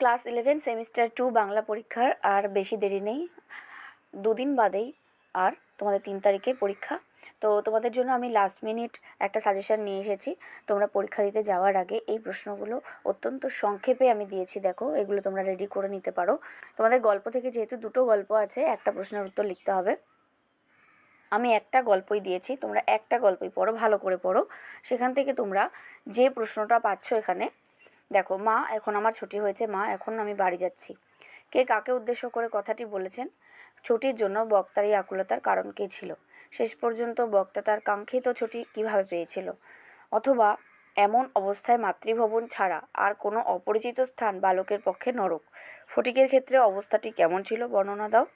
Class eleven semester two Bangla পরীক্ষার আর বেশি দেরি নেই। দুদিন বাদেই আর তোমাদের তিন তারিখে পরীক্ষা। তো তোমাদের জন্য আমি লাস্ট মিনিট একটা সাজেশান নিয়ে এসেছি। তোমরা পরীক্ষা দিতে যাওয়ার আগে এই প্রশ্নগুলো অত্যন্ত সংক্ষেপে আমি দিয়েছি, দেখো, এগুলো তোমরা রেডি করে নিতে পারো। তোমাদের গল্প থেকে যেহেতু দুটো গল্প আছে, একটা প্রশ্নের উত্তর লিখতে হবে। আমি একটা গল্পই দিয়েছি, তোমরা একটা গল্পই পড়ো, ভালো করে পড়ো। সেখান থেকে তোমরা যে প্রশ্নটা পাচ্ছ এখানে দেখো, মা, এখন আমার ছুটি হয়েছে, মা, এখন আমি বাড়ি যাচ্ছি। কে কাকে উদ্দেশ্য করে কথাটি বলেছেন? ছুটির জন্য বক্তার এই আকুলতার কারণ কী ছিল? শেষ পর্যন্ত বক্তা তার কাঙ্ক্ষিত ছুটি কীভাবে পেয়েছিল? অথবা, এমন অবস্থায় মাতৃভবন ছাড়া আর কোনো অপরিচিত স্থান বালকের পক্ষে নরক। ফটিকের ক্ষেত্রে অবস্থাটি কেমন ছিল, বর্ণনা দাও।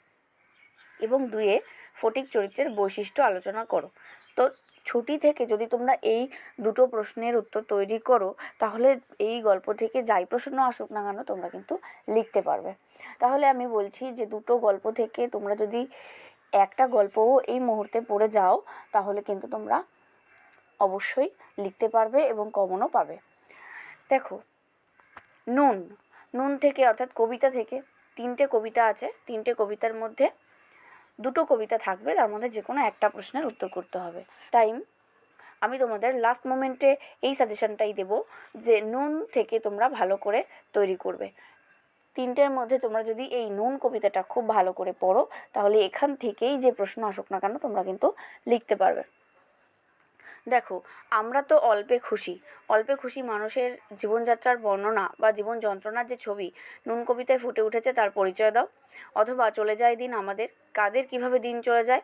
এবং দুয়ে ফটিক চরিত্রের বৈশিষ্ট্য আলোচনা করো। তো ছুটি থেকে যদি তোমরা এই দুটো প্রশ্নের উত্তর তৈরি করো, তাহলে এই গল্প থেকে যাই প্রশ্ন আসুক না কেন তোমরা কিন্তু লিখতে পারবে। তাহলে আমি বলছি যে দুটো গল্প থেকে তোমরা যদি একটা গল্পও এই মুহূর্তে পড়ে যাও, তাহলে কিন্তু তোমরা অবশ্যই লিখতে পারবে এবং কমনও পাবে। দেখো, নুন নুন থেকে অর্থাৎ কবিতা থেকে তিনটে কবিতা আছে। তিনটে কবিতার মধ্যে দুটো কবিতা থাকবে, তার মধ্যে যে কোনো একটা প্রশ্নের উত্তর করতে হবে। টাইম, আমি তোমাদের লাস্ট মোমেন্টে এই সাজেশনটাই দেব যে নুন থেকে তোমরা ভালো করে তৈরি করবে। তিনটের মধ্যে তোমরা যদি এই নুন কবিতাটা খুব ভালো করে পড়ো, তাহলে এখান থেকেই যে প্রশ্ন আসুক না কেন, তোমরা কিন্তু লিখতে পারবে। দেখো, আমরা তো অল্পে খুশি। অল্পে খুশি মানুষের জীবনযাত্রার বর্ণনা বা জীবন যন্ত্রণার যে ছবি, নুন কবিতায় ফুটে উঠেছে তার পরিচয় দাও। অথবা চলে যায় দিন আমাদের, কাদের কীভাবে দিন চলে যায়?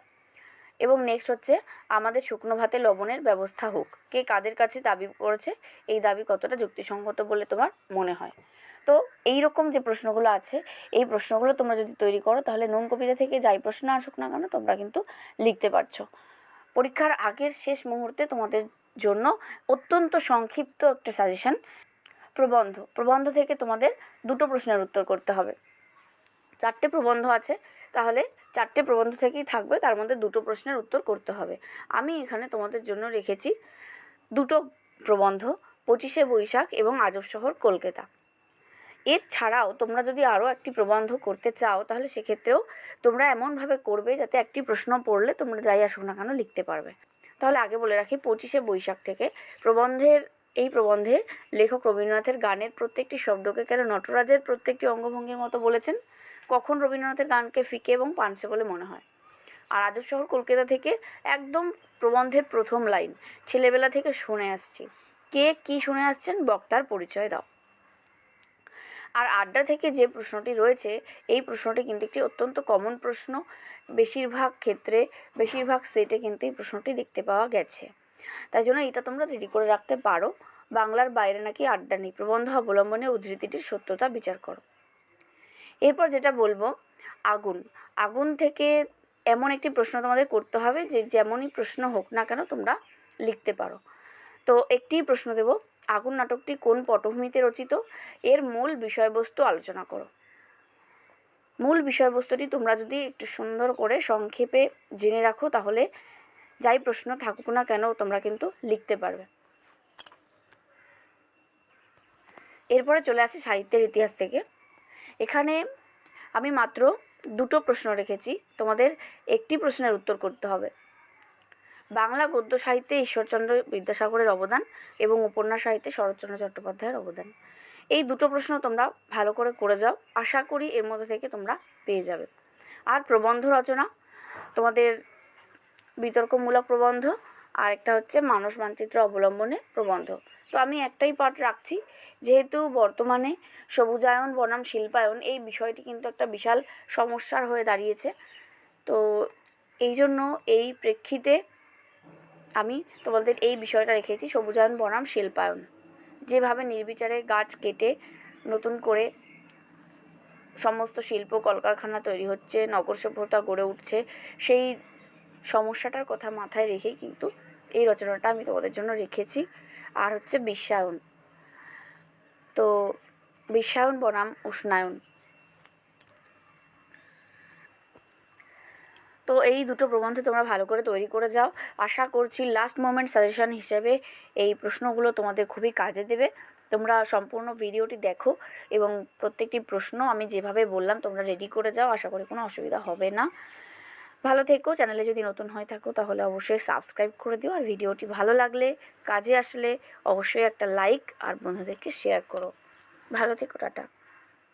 এবং নেক্সট হচ্ছে, আমাদের শুকনো ভাতে লবণের ব্যবস্থা হোক। কে কাদের কাছে দাবি করেছে, এই দাবি কতটা যুক্তিসঙ্গত বলে তোমার মনে হয়? তো এই রকম যে প্রশ্নগুলো আছে, এই প্রশ্নগুলো তোমরা যদি তৈরি করো, তাহলে নুন কবিতা থেকে যাই প্রশ্ন আসুক না কেন, তোমরা কিন্তু লিখতে পারছ। পরীক্ষার আগের শেষ মুহূর্তে তোমাদের জন্য অত্যন্ত সংক্ষিপ্ত একটা সাজেশন প্রবন্ধ। প্রবন্ধ থেকে তোমাদের দুটো প্রশ্নের উত্তর করতে হবে। চারটে প্রবন্ধ আছে, তাহলে চারটে প্রবন্ধ থেকেই থাকবে, তার মধ্যে দুটো প্রশ্নের উত্তর করতে হবে। আমি এখানে তোমাদের জন্য রেখেছি দুটো প্রবন্ধ, পঁচিশে বৈশাখ এবং আজব শহর কলকাতা। এর ছাড়াও তোমরা যদি আরও একটি প্রবন্ধ করতে চাও, তাহলে সেক্ষেত্রেও তোমরা এমনভাবে করবে যাতে একটি প্রশ্ন পড়লে তোমরা যাই আসুক না কেন লিখতে পারবে। তাহলে আগে বলে রাখি, পঁচিশে বৈশাখ থেকে প্রবন্ধের, এই প্রবন্ধে লেখক রবীন্দ্রনাথের গানের প্রত্যেকটি শব্দকে কেন নটরাজের প্রত্যেকটি অঙ্গভঙ্গির মতো বলেছেন? কখন রবীন্দ্রনাথের গানকে ফিকে এবং পানসে বলে মনে হয়? আর আজব শহর কলকাতা থেকে একদম প্রবন্ধের প্রথম লাইন, ছেলেবেলা থেকে শুনে আসছি। কে কি শুনে আসছেন? বক্তার পরিচয় দাও। আর আড্ডা থেকে যে প্রশ্নটি রয়েছে, এই প্রশ্নটি কিন্তু একটি অত্যন্ত কমন প্রশ্ন। বেশিরভাগ ক্ষেত্রে, বেশিরভাগ সেটে কিন্তু এই প্রশ্নটি দেখতে পাওয়া গেছে। তাই জন্য এটা তোমরা রেডি করে রাখতে পারো। বাংলার বাইরে নাকি আড্ডা নেই, প্রবন্ধ অবলম্বনে উদ্ধৃতিটির সত্যতা বিচার করো। এরপর যেটা বলব, আগুন। আগুন থেকে এমন একটি প্রশ্ন তোমাদের করতে হবে যে, যেমনই প্রশ্ন হোক না কেন তোমরা লিখতে পারো। তো একটি প্রশ্ন দেব আগুন নাটকটি কোন পটভূমিতে রচিত? এর মূল বিষয়বস্তু আলোচনা করো। মূল বিষয়বস্তুটি তোমরা যদি একটু সুন্দর করে সংক্ষেপে জেনে রাখো, তাহলে যাই প্রশ্ন থাকুক না কেন তোমরা কিন্তু লিখতে পারবে। এরপরে চলে আসি সাহিত্যের ইতিহাস থেকে। এখানে আমি মাত্র দুটো প্রশ্ন রেখেছি। তোমাদের একটি প্রশ্নের উত্তর করতে হবে। বাংলা গদ্য সাহিত্যে ঈশ্বরচন্দ্র বিদ্যাসাগরের অবদান এবং উপন্যাস সাহিত্যে শরৎচন্দ্র চট্টোপাধ্যায়ের অবদান। এই দুটো প্রশ্ন তোমরা ভালো করে করে যাও, আশা করি এর মধ্যে থেকে তোমরা পেয়ে যাবে। আর প্রবন্ধ রচনা, তোমাদের বিতর্কমূলক প্রবন্ধ আর একটা হচ্ছে মানস মানচিত্র অবলম্বনে প্রবন্ধ। তো আমি একটাই পাঠ রাখছি, যেহেতু বর্তমানে সবুজায়ন, বনাম, শিল্পায়ন এই বিষয়টি কিন্তু একটা বিশাল সমস্যার হয়ে দাঁড়িয়েছে। তো এই জন্য এই প্রেক্ষিতে আমি তোমাদের এই বিষয়টা রেখেছি, সবুজায়ন, বনাম, শিল্পায়ন। যেভাবে নির্বিচারে গাছ কেটে নতুন করে সমস্ত শিল্প, কলকারখানা তৈরি হচ্ছে, নগর সভ্যতা গড়ে উঠছে, সেই সমস্যাটার কথা মাথায় রেখেই কিন্তু এই রচনাটা আমি তোমাদের জন্য রেখেছি। আর হচ্ছে বিশ্বায়ন। তো, বিশ্বায়ন, বনাম, উষ্ণায়ন। তো এই দুটো প্রবন্ধ তোমরা ভালো করে তৈরি করে যাও। আশা করছি লাস্ট মোমেন্ট সাজেশন হিসেবে এই প্রশ্নগুলো তোমাদের খুবই কাজে দেবে। তোমরা সম্পূর্ণ ভিডিওটি দেখো এবং প্রত্যেকটি প্রশ্ন আমি যেভাবে বললাম তোমরা রেডি করে যাও, আশা করি কোনো অসুবিধা হবে না। ভালো থেকো চ্যানেলে যদি নতুন হয়ে থাকো তাহলে অবশ্যই সাবস্ক্রাইব করে দিও আর ভিডিওটি ভালো লাগলে, কাজে আসলে অবশ্যই একটা লাইক আর বন্ধুদেরকে শেয়ার করো। ভালো থেকো, টাটা।